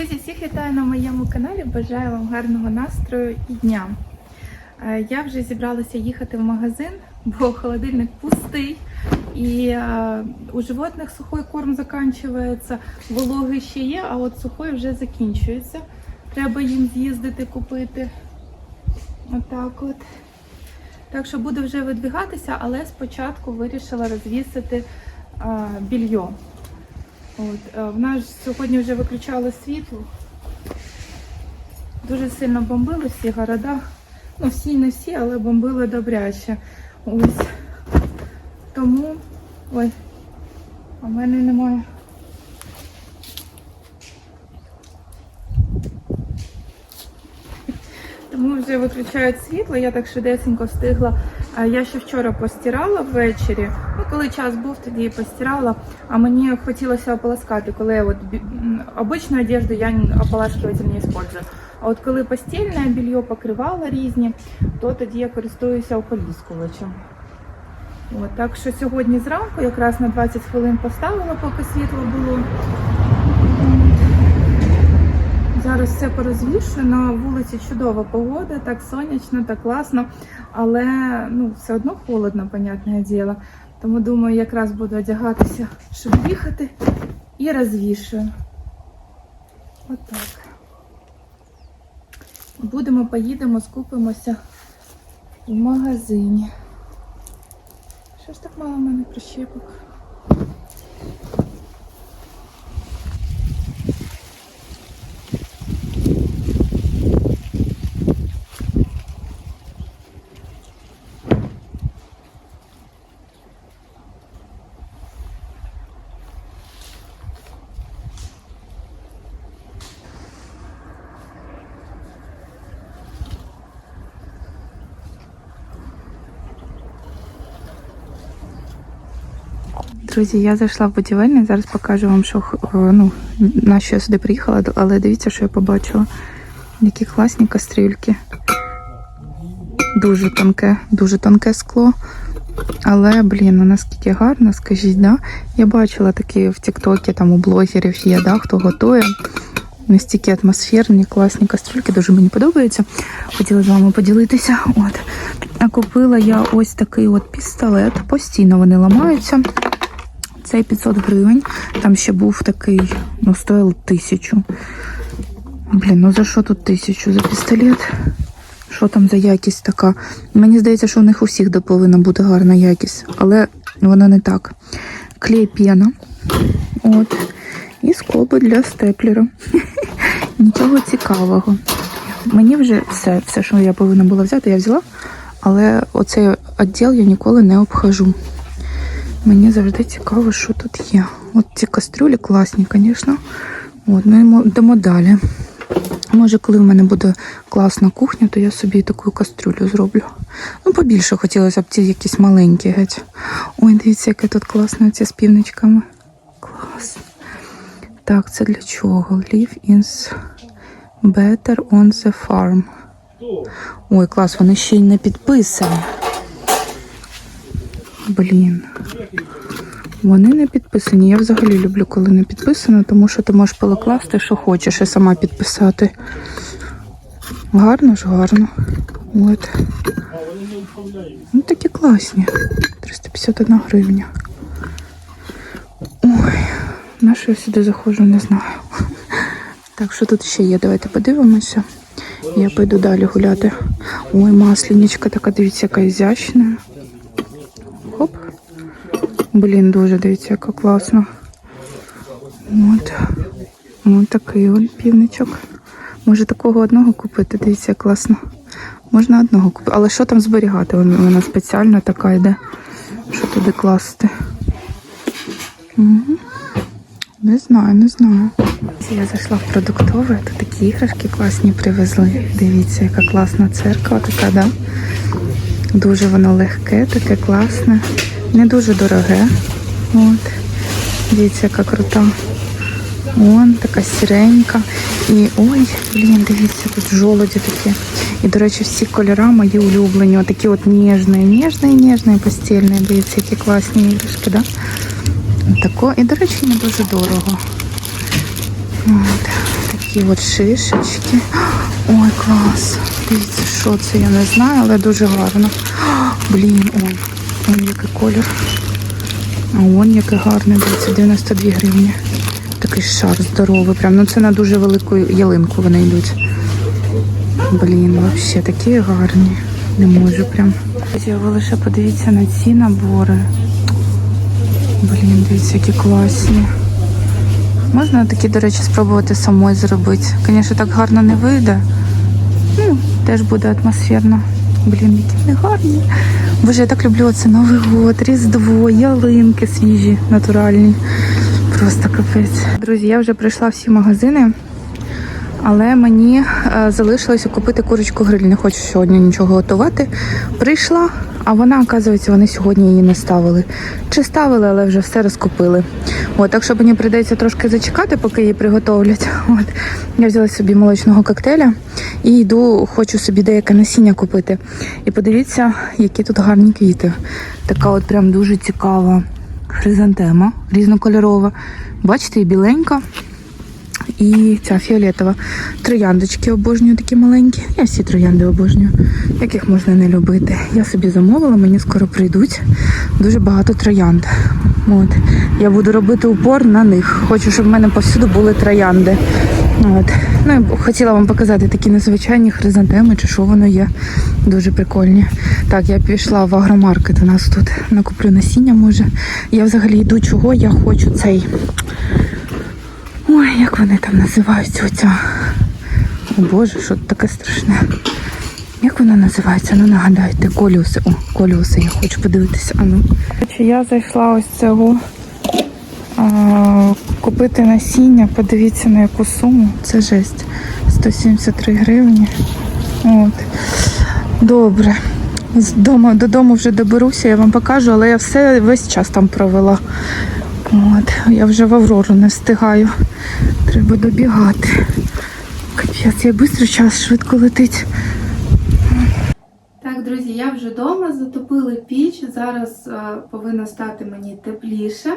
Друзі, всіх вітаю на моєму каналі. Бажаю вам гарного настрою і дня. Е, Я вже зібралася їхати в магазин, бо холодильник пустий. І е, у животних сухой корм закінчується, вологий ще є, а от сухой вже закінчується. Треба їм з'їздити купити. Отак от. Так що буду вже видвигатися, але спочатку вирішила розвісити е, більйо. От, е, в нас сьогодні вже виключали світло. Дуже сильно бомбили всі города. Ну, всі не всі, але бомбили добряче. Ось. Тому. Ой, а в мене немає. Тому вже виключають світло, я так швидесенько встигла. Я ще вчора постирала ввечері. Ну, коли час був, тоді і постирала. А мені хотілося ополоскати, коли от обичну одежду я ополаскиватель не использую. А от коли постільне білье покривала різні, то тоді я користуюся ополіскувачем. От, так що сьогодні зранку якраз на 20 хвилин поставила, поки світло було. Зараз все порозвішую. На вулиці чудова погода, так сонячно, так класно, але ну, все одно холодно, понятне діло. Тому думаю, якраз буду одягатися, щоб їхати, і розвішую. Отак. Будемо, поїдемо, скупимося в магазині. Що ж так мало в мене прищепок? Друзі, я зайшла в будівельник, зараз покажу вам, що е, ну, на що я сюди приїхала, але дивіться, що я побачила. Які класні кастрюльки. Дуже тонке, дуже тонке скло. Але, блін, ну наскільки гарно, скажіть, да? Я бачила такі в Тіктокі, там у блогерів є, да, хто готує. Настільки атмосферні, класні кастрюльки, дуже мені подобаються. Хотіла з вами поділитися. От. А купила я ось такий от пістолет. Постійно вони ламаються. Цей 500 гривень. Там ще був такий, ну, стоїв тисячу. Блін, ну за що тут тисячу? За пістолет? Що там за якість така? Мені здається, що у них у всіх повинна бути гарна якість, але вона не так. Клей п'яна. От. І скоби для степлера. Нічого цікавого. Мені вже все, все, що я повинна була взяти, я взяла. Але оцей відділ я ніколи не обхожу. Мені завжди цікаво, що тут є. От ці кастрюлі класні, звісно. От, ну, ймо- йдемо далі. Може, коли в мене буде класна кухня, то я собі таку кастрюлю зроблю. Ну, побільше хотілося б ці якісь маленькі геть. Ой, дивіться, яке тут класне ці з півничками. Клас. Так, це для чого? Live is better on the farm. Ой, клас, вони ще й не підписані. Блін. Вони не підписані. Я взагалі люблю, коли не підписано, тому що ти можеш перекласти, що хочеш, і сама підписати. Гарно ж, гарно. От. Ну, такі класні. 351 гривня. Ой, на що я сюди заходжу, не знаю. Так, що тут ще є? Давайте подивимося. Я пойду далі гуляти. Ой, масляничка така, дивіться, яка ізящна. Блін, дуже дивіться, яка класна. От. Ось такий от півничок. Може такого одного купити, дивіться, як класно. Можна одного купити. Але що там зберігати? Вона, спеціальна така йде. Що туди класти? Угу. Не знаю, не знаю. Я зайшла в продуктове, тут такі іграшки класні привезли. Дивіться, яка класна церква така, да? Дуже воно легке, таке класне. Не дуже дороге. От. Дивіться, яка крута. Вон така сіренька. І ой, блін, дивіться, тут жолоді такі. І, до речі, всі кольори мої улюблені. Отакі от ніжні, ніжні, ніжні, постільні. Дивіться, які класні іграшки, да? Тако. І, до речі, не дуже дорого. От, такі от шишечки. Ой, клас. Дивіться, що це, я не знаю, але дуже гарно. Блін, ой, який колір. А он який гарний, дивіться, 92 гривні. Такий шар здоровий. Прям, ну це на дуже велику ялинку вони йдуть. Блін, взагалі такі гарні. Не можу прям. Ви лише подивіться на ці набори. Блін, дивіться, які класні. Можна такі, до речі, спробувати самой зробити. Звісно, так гарно не вийде. Ну, теж буде атмосферно. Блін, які вони гарні. Боже, я так люблю це Новий год, Різдво, ялинки свіжі, натуральні. Просто капець. Друзі, я вже прийшла всі магазини, але мені е, залишилося купити курочку гриль. Не хочу сьогодні нічого готувати. Прийшла, а вона, оказується, вони сьогодні її не ставили. Чи ставили, але вже все розкупили. От, так що мені прийдеться трошки зачекати, поки її приготовлять. От. Я взяла собі молочного коктейля і йду, хочу собі деяке насіння купити. І подивіться, які тут гарні квіти. Така от прям дуже цікава хризантема, різнокольорова. Бачите, і біленька, і ця фіолетова. Трояндочки обожнюю такі маленькі. Я всі троянди обожнюю. Як їх можна не любити? Я собі замовила, мені скоро прийдуть дуже багато троянд. От. Я буду робити упор на них. Хочу, щоб в мене повсюди були троянди. От. Ну, і хотіла вам показати такі незвичайні хризантеми, чи що воно є. Дуже прикольні. Так, я пішла в агромаркет. У нас тут накуплю насіння, може. Я взагалі йду, чого я хочу цей. Ой, як вони там називаються оця. О Боже, що таке страшне. Як вона називається? Ну нагадайте, коліуси. О, коліуси, я хочу подивитися. А ну. Я зайшла ось цього а, купити насіння. Подивіться на яку суму. Це жесть. 173 гривні. От. Добре. З дому, додому вже доберуся, я вам покажу, але я все весь час там провела. От, я вже в Аврору не встигаю. Треба добігати. Капець, як час швидко летить. Так, друзі, я вже вдома, затопили піч. Зараз е, повинно стати мені тепліше.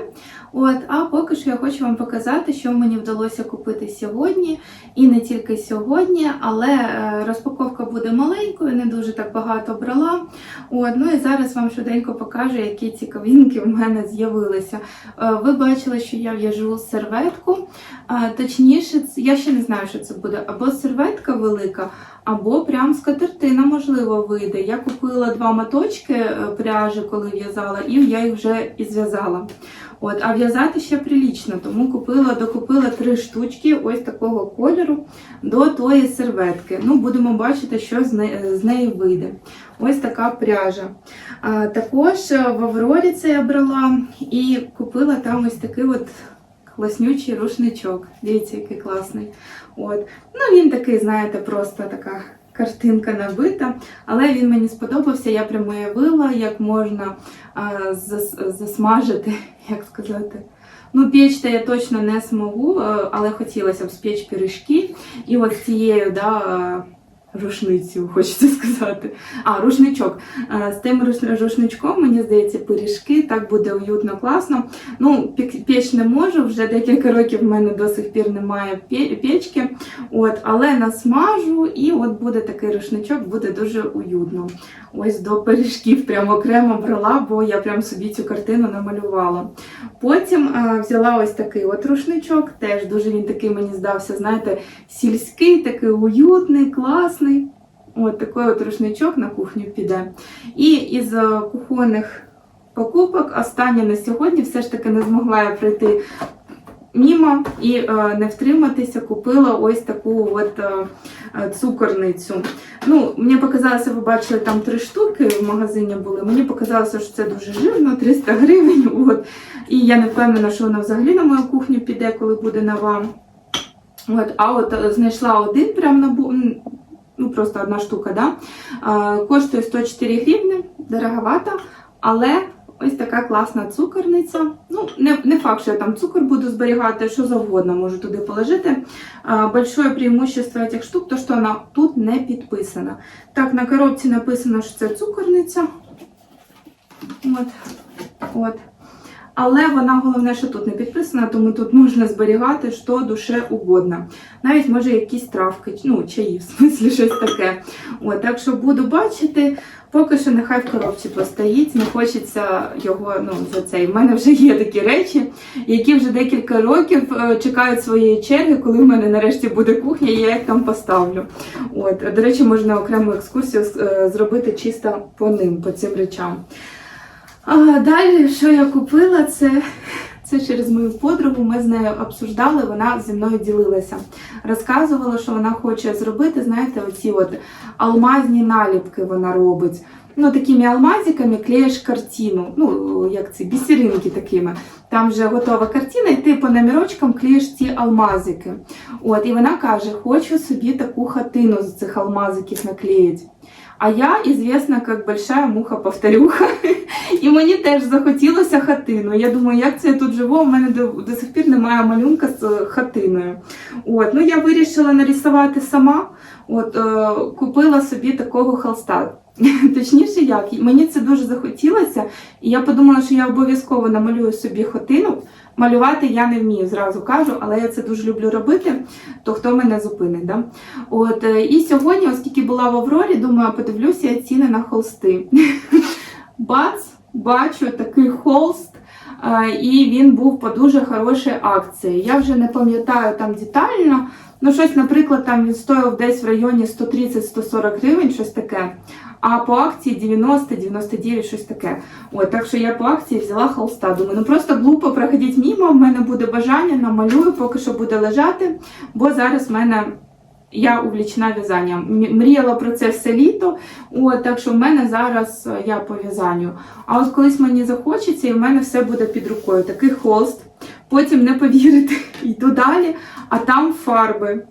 От, а поки що я хочу вам показати, що мені вдалося купити сьогодні. І не тільки сьогодні, але е, розпаковка буде маленькою, не дуже так багато брала. От, ну і зараз вам швиденько покажу, які цікавинки в мене з'явилися. Е, ви бачили, що я в'яжу серветку. Е, точніше, я ще не знаю, що це буде або серветка велика, або прям скатертина, можливо, вийде. Я купила два моточки е, пряжі, коли в'язала, і я їх вже і зв'язала. От, а в'язати ще прилічно, тому купила, докупила три штучки ось такого кольору до тої серветки. Ну, будемо бачити, що з неї, з неї вийде. Ось така пряжа. А, також е, в Аврорі це я брала і купила там ось такий от класнючий рушничок. Дивіться, який класний. От. Ну, він такий, знаєте, просто така картинка набита, але він мені сподобався. Я прямо уявила, як можна а, зас- засмажити, як сказати. Ну, печь я точно не змогу, е, але хотілося б спечь пиріжки. І от цією, да, рушницею, хочеться сказати. А, рушничок. Е, З тим рушничком, мені здається, пиріжки, так буде уютно, класно. Ну, піч не можу, вже декілька років в мене до сих пір немає печки. От, але насмажу, і от буде такий рушничок, буде дуже уютно. Ось до пиріжків прямо окремо брала, бо я прям собі цю картину намалювала. Потім е, взяла ось такий от рушничок, теж дуже він такий мені здався, знаєте, сільський, такий уютний, класний. От такий от рушничок на кухню піде. І із е, кухонних покупок остання на сьогодні все ж таки не змогла я пройти мімо і е, не втриматися, купила ось таку от е, е, цукорницю. Ну, мені показалося, ви бачили, там три штуки в магазині були. Мені показалося, що це дуже жирно, 300 гривень. От. І я не впевнена, що вона взагалі на мою кухню піде, коли буде нова. От, а от знайшла один прям на ну просто одна штука, да? Е, коштує 104 гривні, дороговато, але ось така класна цукорниця. Ну, не, не факт, що я там цукор буду зберігати, що завгодно можу туди положити. А, Большое преимущество цих штук, то що вона тут не підписана. Так, на коробці написано, що це цукорниця. От. От. Але вона головне, що тут не підписана, тому тут можна зберігати що душе угодно. Навіть може якісь травки, ну чаї, в смислі щось таке. От, так що буду бачити. Поки що нехай в коробці постоїть, не хочеться його ну за цей. У мене вже є такі речі, які вже декілька років е, чекають своєї черги, коли в мене нарешті буде кухня, і я їх там поставлю. От до речі, можна окрему екскурсію е, зробити чисто по ним, по цим речам. А далі, що я купила, це. Це через мою подругу. Ми з нею обсуждали, вона зі мною ділилася. Розказувала, що вона хоче зробити, знаєте, оці от алмазні наліпки вона робить. Ну, такими алмазиками клеїш картину. Ну, як ці бісеринки такими. Там вже готова картина, і ти по номерочкам клеїш ці алмазики. От, і вона каже: хочу собі таку хатину з цих алмазиків наклеїти. А я известна як большая муха-повторюха. І мені теж захотілося хатину. Я думаю, як це я тут живу, у мене до, до сих пір немає малюнка з е, хатиною. От, ну я вирішила нарисувати сама. От, е, купила собі такого холста. Точніше, як мені це дуже захотілося, і я подумала, що я обов'язково намалюю собі хатину. Малювати я не вмію, зразу кажу, але я це дуже люблю робити, то хто мене зупинить. Да? От, е, і сьогодні, оскільки була в Аврорі, думаю, подивлюся я ціни на холсти. Бац, бачу такий холст, і він був по дуже хорошій акції. Я вже не пам'ятаю там детально. Ну, щось, наприклад, там він стоїв десь в районі 130-140 гривень, щось таке. А по акції 90-99, щось таке. От, так що я по акції взяла холста. Думаю, ну просто глупо проходити мимо, в мене буде бажання, намалюю, поки що буде лежати, бо зараз в мене. Я увлічена в'язанням. Мріяла про це все літо, от, так що в мене зараз е, я по в'язанню. А от колись мені захочеться, і в мене все буде під рукою. Такий холст. Потім не повірите, йду далі, а там фарби.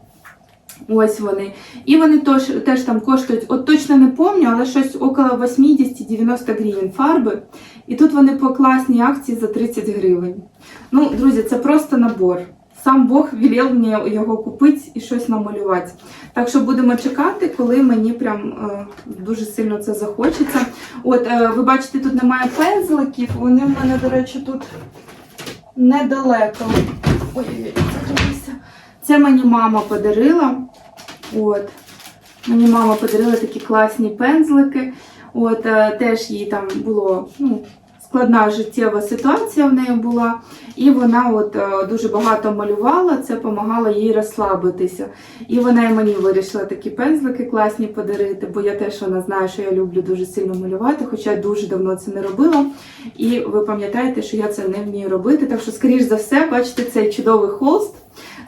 Ось вони. І вони теж, теж там коштують, от точно не пам'ятаю, але щось около 80-90 гривень фарби. І тут вони по класній акції за 30 гривень. Ну, друзі, це просто набор. Сам Бог велів мені його купити і щось намалювати. Так що будемо чекати, коли мені прям е, дуже сильно це захочеться. От, е, ви бачите, тут немає пензликів, вони в мене, до речі, тут недалеко. Ой, закрилися. Це мені мама подарила. От. Мені мама подарила такі класні пензлики. От, е, теж їй там було ну, складна життєва ситуація в неї була. І вона от, е, дуже багато малювала, це допомагало їй розслабитися. І вона і мені вирішила такі пензлики класні подарити, бо я теж вона знає, що я люблю дуже сильно малювати, хоча дуже давно це не робила. І ви пам'ятаєте, що я це не вмію робити. Так що, скоріш за все, бачите, цей чудовий холст.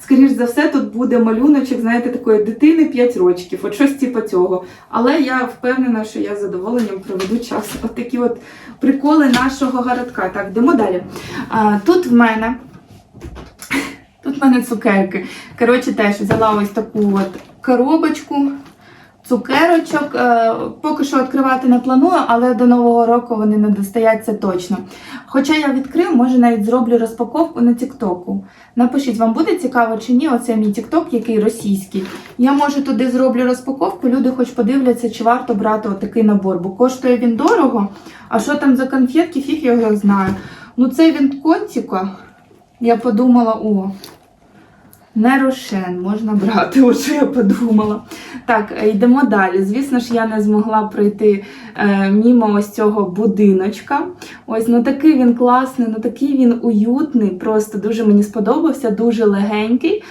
Скоріш за все, тут буде малюночок, знаєте, такої дитини 5 рочків, от щось типу цього. Але я впевнена, що я з задоволенням проведу час. От такі от приколи нашого городка. Так, йдемо далі. А, тут в мене. Тут в мене цукерки. Коротше, теж взяла ось таку от коробочку цукерочок. Е, Поки що відкривати не планую, але до нового року вони не достають, це точно. Хоча я відкрив, може навіть зроблю розпаковку на Тіктоку. Напишіть, вам буде цікаво чи ні, оце мій Тікток, який російський. Я може туди зроблю розпаковку, люди хоч подивляться, чи варто брати отакий набор, бо коштує він дорого. А що там за конфетки, фіг я його знаю. Ну це він котика. Я подумала, о, не рошен, можна брати, от що я подумала. Так, е, йдемо далі. Звісно ж, я не змогла пройти е, мімо ось цього будиночка. Ось, ну такий він класний, ну такий він уютний, просто дуже мені сподобався, дуже легенький.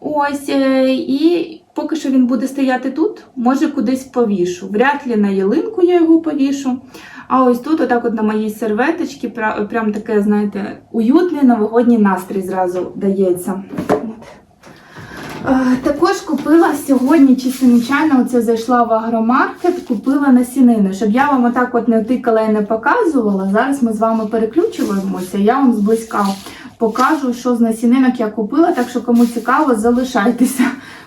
Ось, е, і поки що він буде стояти тут, може кудись повішу. Вряд ли на ялинку я його повішу. А ось тут, отак, от на моїй серветочці, прям таке, знаєте, уютний новогодній настрій зразу дається. Е, Також купила сьогодні, чисто нечайно, оце зайшла в агромаркет, купила насінини. Щоб я вам отак от не тикала і не показувала. Зараз ми з вами переключуємося. Я вам зблизька покажу, що з насінинок я купила. Так що, кому цікаво, залишайтеся.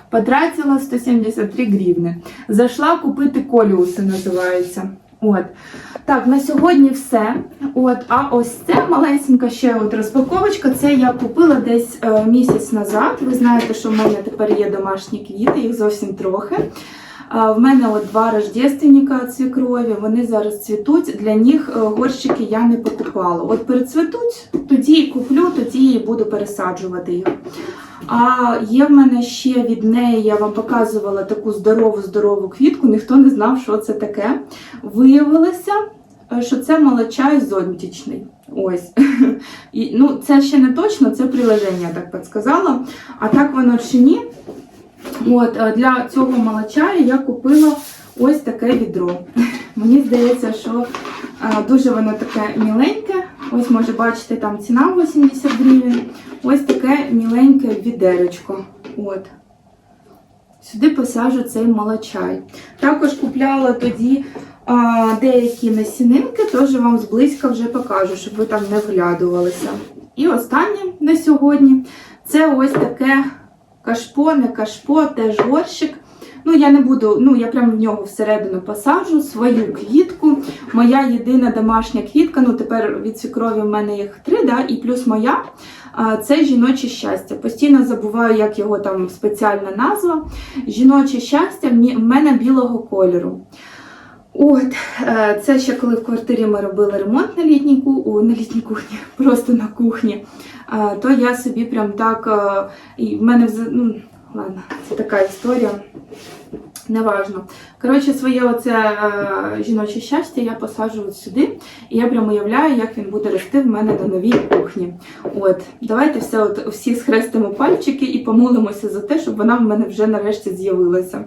Потратила 173 гривни. Зайшла купити коліуси, називається. От. Так, на сьогодні все. От, а ось це малесенька ще от розпаковочка. Це я купила десь е, місяць назад. Ви знаєте, що в мене тепер є домашні квіти, їх зовсім трохи. А, В мене от два рождественника від свекрові, вони зараз цвітуть. Для них е, горщики я не покупала. От перецвітуть, тоді і куплю, тоді і буду пересаджувати їх. А є в мене ще від неї, я вам показувала таку здорову-здорову квітку, ніхто не знав, що це таке. Виявилося, е, що це молочай зонтичний. Ось. І, ну, це ще не точно, це приложення, так підсказала. А так воно чи ні. От, е, для цього молочаю я купила ось таке відро. Мені здається, що е, дуже воно таке міленьке. Ось, може, бачите, там ціна 80 гривень. Ось таке міленьке відеречко. От. Сюди посаджу цей молочай. Також купляла тоді а, деякі насінинки, теж вам зблизька вже покажу, щоб ви там не вглядувалися. І останнє на сьогодні це ось таке кашпо, не кашпо, теж горщик. Ну, я не буду, ну я прямо в нього всередину посаджу свою квітку. Моя єдина домашня квітка. Ну тепер від свекрові в мене їх три, да, і плюс моя. Це жіноче щастя. Постійно забуваю, як його там спеціальна назва. Жіноче щастя в мене білого кольору. От, е, це ще коли в квартирі ми робили ремонт на літній, ку- на літній кухні, просто на кухні, то я собі прям так. е, І в мене ну, ладно, це така історія. Неважно. Коротше, своє оце е, жіноче щастя я посаджу от сюди, і я прям уявляю, як він буде рости в мене на новій кухні. От, давайте все, от, всі схрестимо пальчики і помолимося за те, щоб вона в мене вже нарешті з'явилася.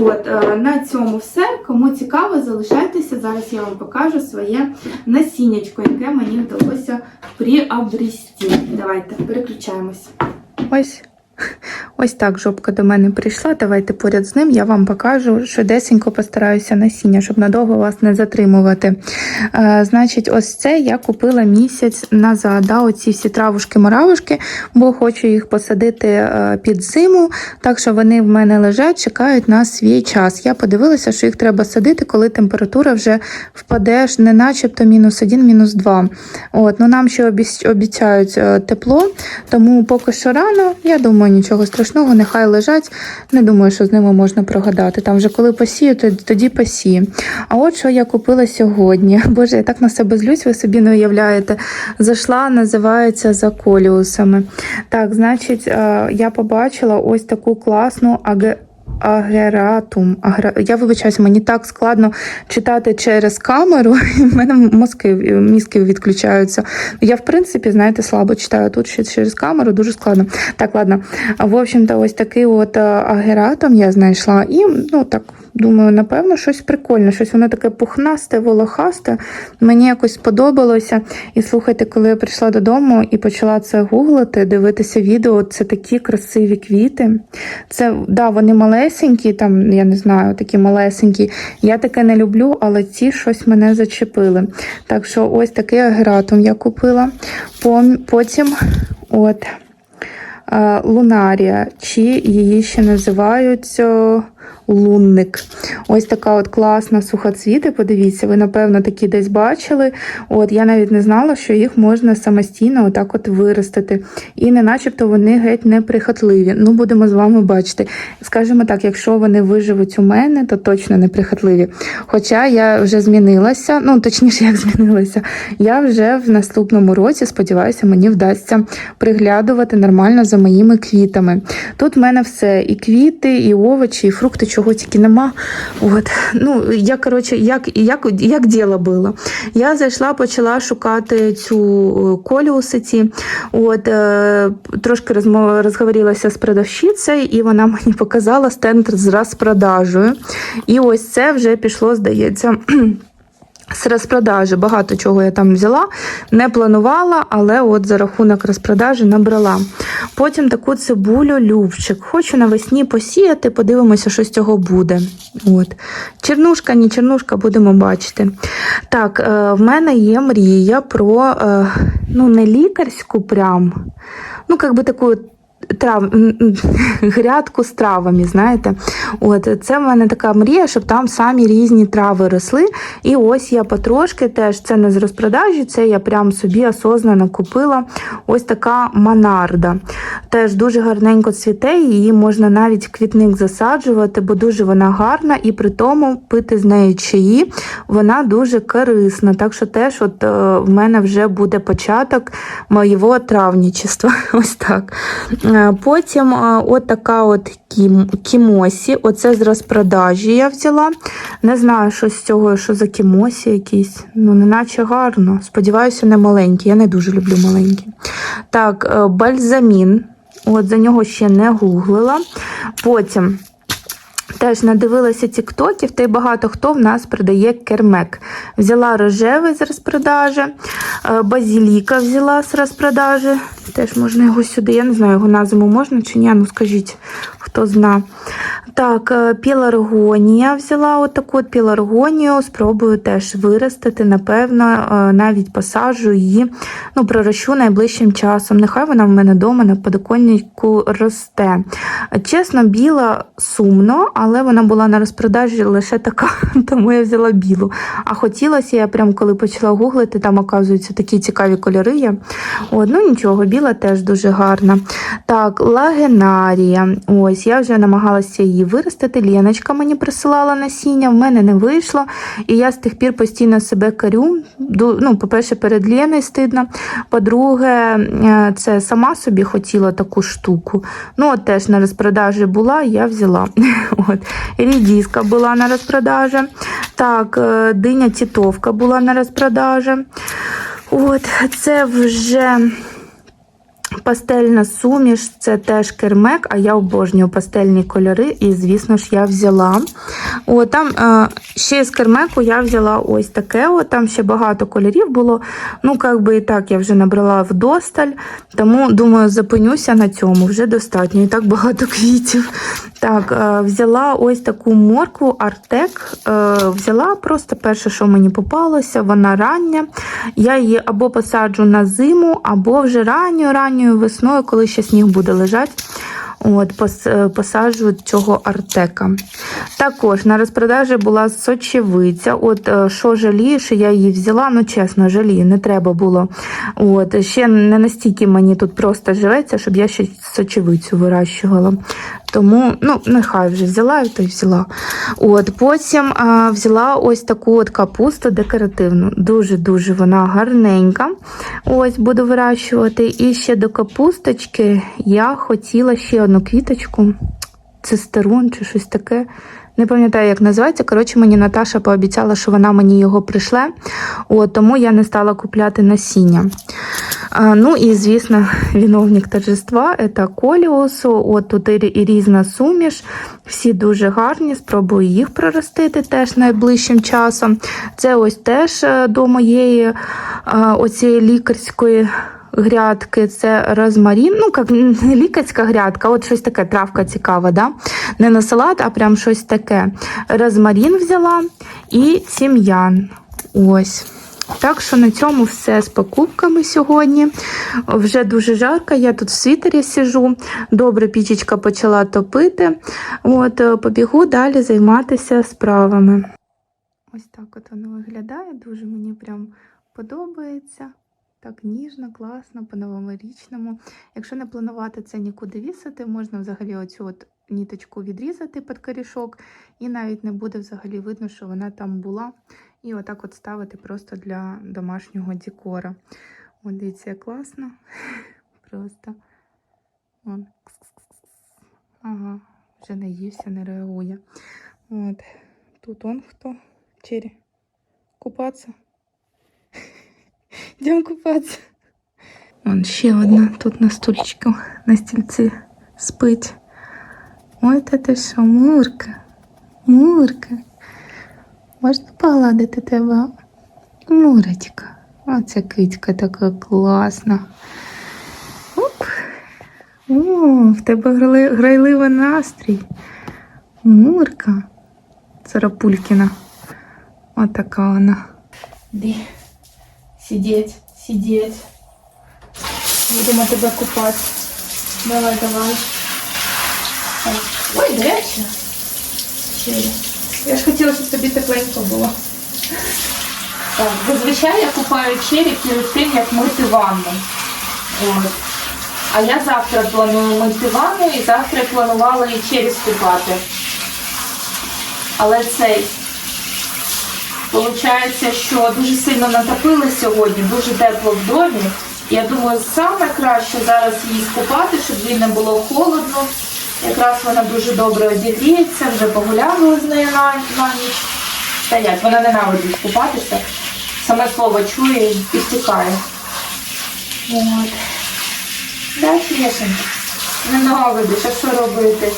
От, е, на цьому все. Кому цікаво, залишайтеся. Зараз я вам покажу своє насіннячко, яке мені вдалося приобрести. Давайте переключаємось. Ось. Ось так жопка до мене прийшла. Давайте поряд з ним я вам покажу, що десенько постараюся насіння, щоб надовго вас не затримувати. Е, значить, ось це я купила місяць назад. Да, оці всі травушки-моравушки, бо хочу їх посадити е, під зиму, так що вони в мене лежать, чекають на свій час. Я подивилася, що їх треба садити, коли температура вже впаде не начебто мінус 1, мінус 2. От, ну нам ще обіцяють е, тепло, тому поки що рано, я думаю, нічого страшного, нехай лежать. Не думаю, що з ними можна прогадати. Там вже коли посію, то тоді посію. А от що я купила сьогодні. Боже, я так на себе злюсь, ви собі не уявляєте. Зайшла, називається за коліусами. Так, значить, е, я побачила ось таку класну аге. Агератум. Агра... Я вибачаюся, мені так складно читати через камеру, і в мене мозки, мізки відключаються. Я, в принципі, знаєте, слабо читаю тут ще через камеру, дуже складно. Так, ладно. В общем-то, ось такий от е, агератум я знайшла. І, ну так, думаю, напевно, щось прикольне, щось воно таке пухнасте, волохасте. Мені якось сподобалося. І слухайте, коли я прийшла додому і почала це гуглити, дивитися відео, це такі красиві квіти. Це, да, вони малесенькі, там, я не знаю, такі малесенькі. Я таке не люблю, але ці щось мене зачепили. Так що ось такий агератум я купила. Потім, от. е, Лунарія, чи її ще називають е, лунник. Ось така от класна сухоцвіти. Подивіться, ви, напевно, такі десь бачили. От Я навіть не знала, що їх можна самостійно отак от виростити. І не начебто вони геть неприхотливі. Ну, будемо з вами бачити. Скажімо так, якщо вони виживуть у мене, то точно неприхотливі. Хоча я вже змінилася, ну точніше, як змінилася, я вже в наступному році, сподіваюся, мені вдасться приглядувати нормально за моїми квітами. Тут в мене все: і квіти, і овочі, і фрукти, чого тільки нема. От. Ну, я, коротше, як, як, як діло було. Я зайшла, почала шукати цю е, коліуси ці. От, е, трошки розмов, розговорилася з продавщицею, і вона мені показала стенд з розпродажею. І ось це вже пішло, здається. З розпродажі багато чого я там взяла, не планувала, але от за рахунок розпродажі набрала. Потім таку цибулю любчик. Хочу навесні посіяти, подивимося, що з цього буде. От. Чернушка, ні чернушка, будемо бачити. Так, е, в мене є мрія про е, ну, не лікарську прям, ну, як би таку трав... грядку з травами, знаєте. От, це в мене така мрія, щоб там самі різні трави росли. І ось я потрошки теж це не з розпродажі, це я прям собі осознанно купила ось така манарда. Теж дуже гарненько цвіте, її можна навіть в квітник засаджувати, бо дуже вона гарна, і при тому пити з нею чаї вона дуже корисна. Так що теж от, е, в мене вже буде початок моєго травнічества. Ось так. Е, Потім отака от така от кімосі. Оце з розпродажі я взяла. Не знаю, що з цього, що за кімосі якісь. Ну, неначе гарно. Сподіваюся, не маленькі. Я не дуже люблю маленькі. Так, е, бальзамін. От за нього ще не гуглила. Потім. Теж надивилася тіктоків, та й багато хто в нас продає кермек. Взяла рожевий з розпродажі, е, базіліка взяла з розпродажі. Теж можна його сюди. Я не знаю, його на зиму можна чи ні. Ну скажіть, хто зна. Так, е, піларгонія взяла отаку от піларгонію. Спробую теж виростити. Напевно, е, навіть посаджу її, ну, пророщу найближчим часом. Нехай вона в мене вдома на подоконнику росте. Чесно, біла сумно, але вона була на розпродажі лише така, тому я взяла білу. А хотілося, я прям коли почала гуглити, там оказуються такі цікаві кольори є. От, ну нічого, біла теж дуже гарна. Так, лагенарія. Ось, я вже намагалася її виростити. Леночка мені присилала насіння, в мене не вийшло. І я з тих пір постійно себе карю. Ну, по-перше, перед Леною стидно. По-друге, е, це сама собі хотіла таку штуку. Ну, от теж на розпродажі була, я взяла. От. Рідіска була на розпродажі. Так, е, диня тітовка була на розпродажі. От, це вже пастельна суміш, це теж кермек, а я обожнюю пастельні кольори, і, звісно ж, я взяла. О, там е, ще з кермеку я взяла ось таке. О, там ще багато кольорів було. Ну, як би і так, я вже набрала вдосталь, тому думаю, зупинюся на цьому. Вже достатньо. І так багато квітів. Так, е, взяла ось таку моркву Артек. Е, взяла просто перше, що мені попалося, вона рання. Я її або посаджу на зиму, або вже ранньою ранньою весною, коли ще сніг буде лежати. От, е, посаджу цього артека. Також на розпродажі була сочевиця. От що жалію, що я її взяла, ну чесно, жалію, не треба було. От, ще не настільки мені тут просто живеться, щоб я ще сочевицю вирощувала. Тому, ну, нехай вже взяла то й взяла. От, потім а, взяла ось таку от капусту декоративну. Дуже-дуже вона гарненька. Ось буду вирощувати. І ще до капусточки я хотіла ще одну квіточку. Цистерун чи щось таке. Не пам'ятаю, як називається. Коротше, мені Наташа пообіцяла, що вона мені його прийшле, От, тому я не стала купляти насіння. А, ну і, звісно, виновник торжества це коліусу. От тут і різна суміш. Всі дуже гарні. Спробую їх проростити теж найближчим часом. Це ось теж е, до моєї оцієї лікарської грядки, це розмарін. Ну, як не лікарська грядка, от щось таке травка цікава, да? Не на салат, а прям щось таке. Розмарін взяла і тім'ян. Ось. Так що на цьому все з покупками сьогодні. Вже дуже жарко, я тут в світері сижу. Добре, пічечка почала топити. От, е, побігу далі займатися справами. Ось так от воно виглядає. Дуже мені прям подобається. Так ніжно, класно, по-новорічному. Якщо не планувати це нікуди вісити, можна взагалі оцю от ніточку відрізати під корішок, і навіть не буде взагалі видно, що вона там була. І отак от ставити просто для домашнього декора. От дивіться, як класно. Просто. Вон. Ага, вже наївся, не реагує. От. Тут он хто? Чері. Купатися. Йдемо купатися. Вон ще одна тут на стульчику, на стільці спить. Ой, та ти Мурка? Мурка. Можна погладити тебе? Мурочка. Оця китька така класна. Оп. О, в тебе грайливий настрій. Мурка. Царапулькіна. Отака вона. Ди. Сидеть, сидеть. Будемо тебе купати. Давай, давай. Ой, гаряче. Я ж хотіла, щоб тобі тепленько було. Так, зазвичай я купаю чері перед тим, як мити ванну. От. А я завтра планую мити ванну і завтра планувала і чері скупати. Але цей. Получається, що дуже сильно натопили сьогодні, дуже тепло в домі. Я думаю, саме краще зараз її скупати, щоб їй не було холодно. Якраз вона дуже добре одігріється, вже погуляли з нею на, на ніч. Стоять, вона ненавидить купатися. Саме слово чує і втікає. От. Да, чешенька. Ненавидиш, а що робити?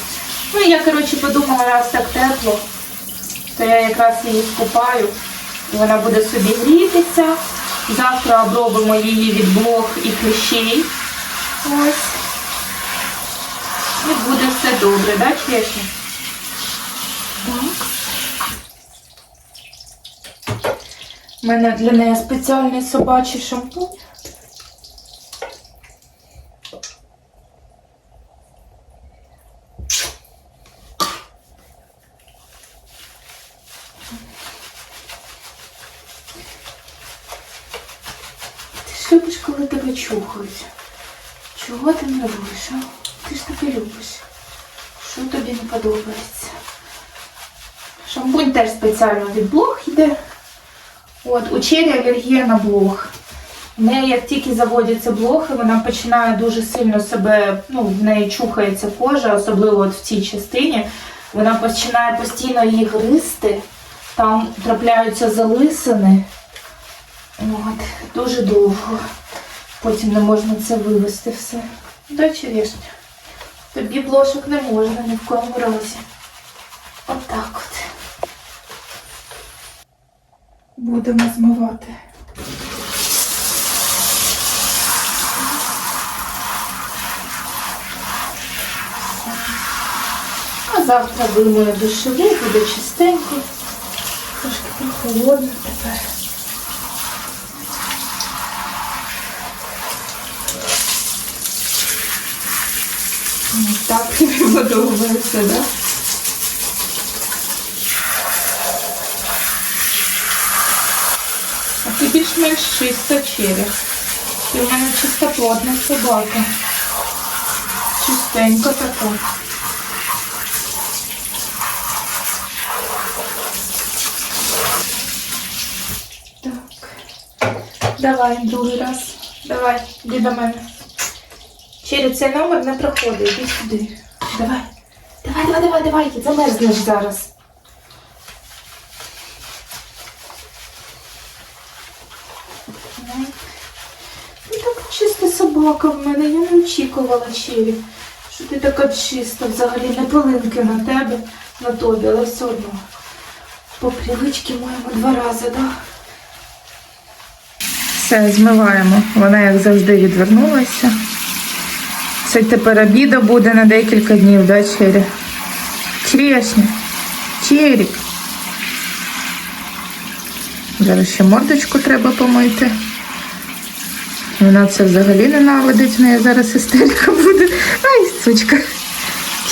Ну, я, коротше, подумала, раз так тепло, то я якраз її скупаю. Вона буде собі грітися. Завтра обробимо її від блох і клещей. Ось. І буде все добре, да, чесно? Так. У мене для неї спеціальний собачий шампунь. Ти любиш, коли тебе чухають. Чого ти не робиш? А? Ти ж таке любиш. Що тобі не подобається? Шампунь теж спеціально від блох йде. От, у Чері алергія на блох. В неї, як тільки заводяться блохи, вона починає дуже сильно себе, ну, в неї чухається кожа, особливо от в цій частині. Вона починає постійно її гризти, там трапляються залисини. От, дуже довго. Потім не можна це вивести все. Да, черешня? Тобі блошок не можна ні в коєму разі. Отак от. Будемо змивати. А завтра вимою душові, буде чистенько. Трошки прохолодно тепер. Ну, Так тобі подобається, да? А ти більш-менш чиста череп. Ти в мене чистоплотна собака. Чистенька така. Так. Давай другий раз. Давай, до мене. Через цей номер не проходить, іди сюди. Давай. Давай, давай, давай, давай, замерзнеш зараз. Ну, така чиста собака в мене, я не очікувала Чері, що ти така чиста, взагалі не пилинки на тебе, на тобі, але все одно. По привичці маємо два рази, так? Все, змиваємо. Вона, як завжди, відвернулася. Це тепер обіда буде на декілька днів, да, Чері? Черешня. Черік. Зараз ще мордочку треба помити. Вона це взагалі ненавидить, в неї зараз істерика буде. Ай, сучка.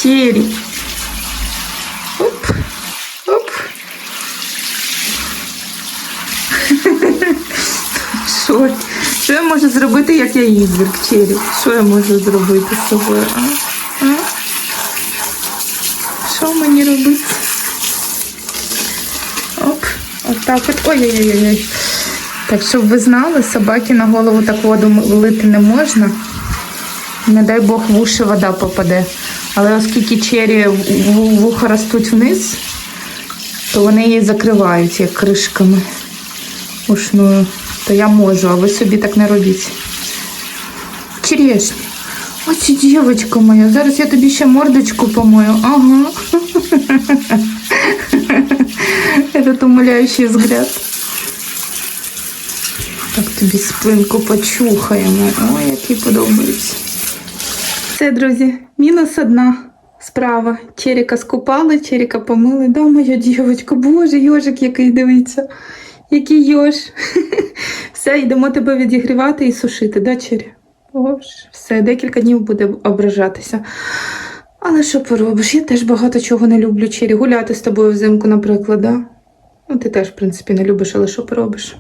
Чері. Оп. Оп. Що? Що я можу зробити, як я ізбірк, Чері? Що я можу зробити з собою? А? А? Що мені робити? Оп, отак от. Ой-ой-ой. Так, щоб ви знали, собаки на голову так воду лити не можна. Не дай Бог в уші вода попаде. Але оскільки чері вуха ростуть вниз, то вони її закривають як кришками ушною. То я можу, а ви собі так не робіть. Черешня. Ось дівчинка моя, зараз я тобі ще мордочку помою. Ага. Этот умоляющий взгляд. Так тобі спинку почухаємо. Ой, який подобається. Все, друзі, мінус одна справа. Черіка скупали, черіка помили. Да, моя дівчинка, боже, йожик який дивиться. Який йош. Все, йдемо тебе відігрівати і сушити, да, Чері? Боже, все, декілька днів буде ображатися. Але що поробиш? Я теж багато чого не люблю, Чері. Гуляти з тобою взимку, наприклад, да? Ну, ти теж, в принципі, не любиш, але що поробиш?